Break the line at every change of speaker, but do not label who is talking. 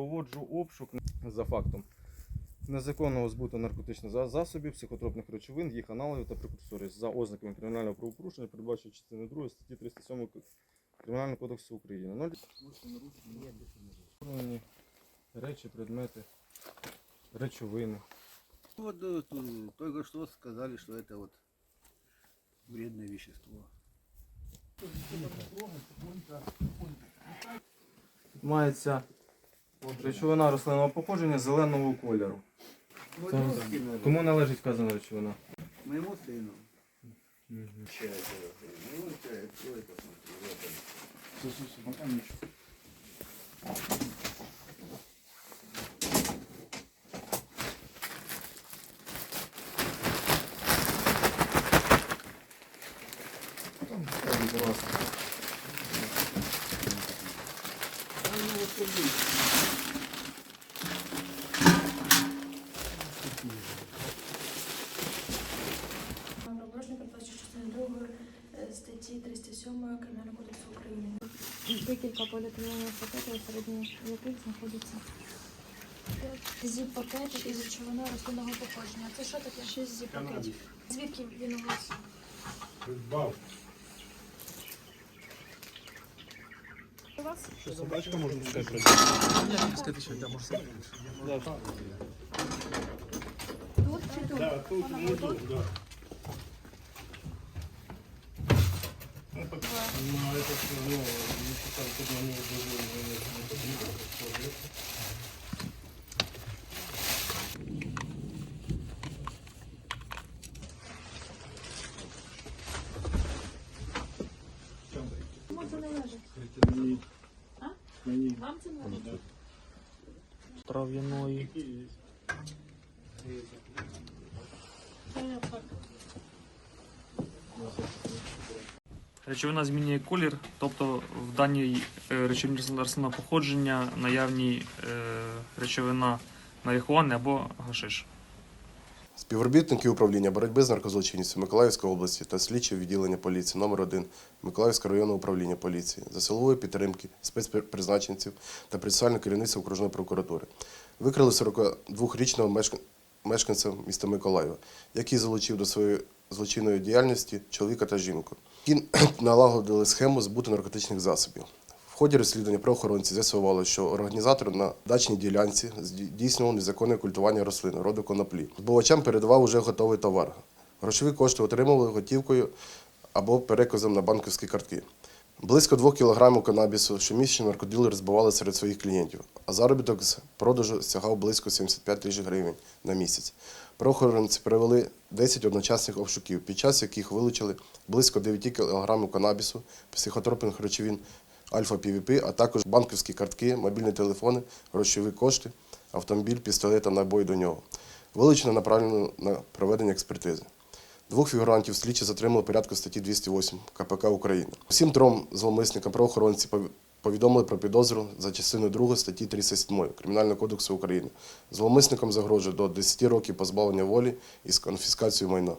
проводжу обшук за фактом незаконного збуту наркотичних засобів, психотропних речовин, їх аналогів та прекурсорів за ознаками кримінального правопорушення, передбачено частини 2 статті 307 Кримінального кодексу України. Речі, предмети, речовини.
Вот э, только что сказали, что это вот вредное вещество.
Мається речовина рослинного походження зеленого кольору. Кому належить вказана речовина?
Моему сыну. Чай, да. Ну, чай, кто это смотрел? Вот он.
Будь ласка.
Правопорушення передбачено частиною 2 е, статті 307 Кримінального кодексу України.
Декілька поліетиленових пакетів, середні яких знаходиться
Зіп-пакет із речовиною рослинного походження. Це що таке? Шість зіп-пакетів. Звідки він у вас? У вас? Тут чи тут? Да, тут, ну, тут. пока на это все, ну, я считаю, что на него другой не подвигаться. Кому це належить? Мені. А? Мені. Вам це належить?
Трав'яної. Є. Речовина змінює колір, тобто в даній е, речовині рослинного походження наявні е, речовина марихуани або гашиш.
Співробітники управління боротьби з наркозлочинністю Миколаївської області та слідчі відділення поліції номер 1 Миколаївського районного управління поліції за силової підтримки спецпризначенців та процесуального керівництва окружної прокуратури викрили 42-річного мешканця міста Миколаєва, який залучив до своєї злочинної діяльності чоловіка та жінку. Які налагодили схему збуту наркотичних засобів. В ході розслідування правоохоронці з'ясували, що організатор на дачній ділянці здійснював незаконне культування рослин роду коноплі. Збувачам передавав уже готовий товар. Грошові кошти отримували готівкою або переказом на банківські картки. Близько 2 кг канабісу щомісячно наркоділери збивали серед своїх клієнтів, а заробіток з продажу сягав близько 75 тисяч гривень на місяць. Правоохоронці провели 10 одночасних обшуків, під час яких вилучили близько 9 кг канабісу, психотропних речовин альфа-ПВП, а також банківські картки, мобільні телефони, грошові кошти, автомобіль, пістолет та набої до нього. Вилучено направлено на проведення експертизи. Двох фігурантів слідчі затримали порядку статті 208 КПК України. Всім трьом зловмисникам правоохоронці повідомили про підозру за частиною 2 статті 37 Кримінального кодексу України. Зловмисникам загрожує до 10 років позбавлення волі із конфіскацією майна.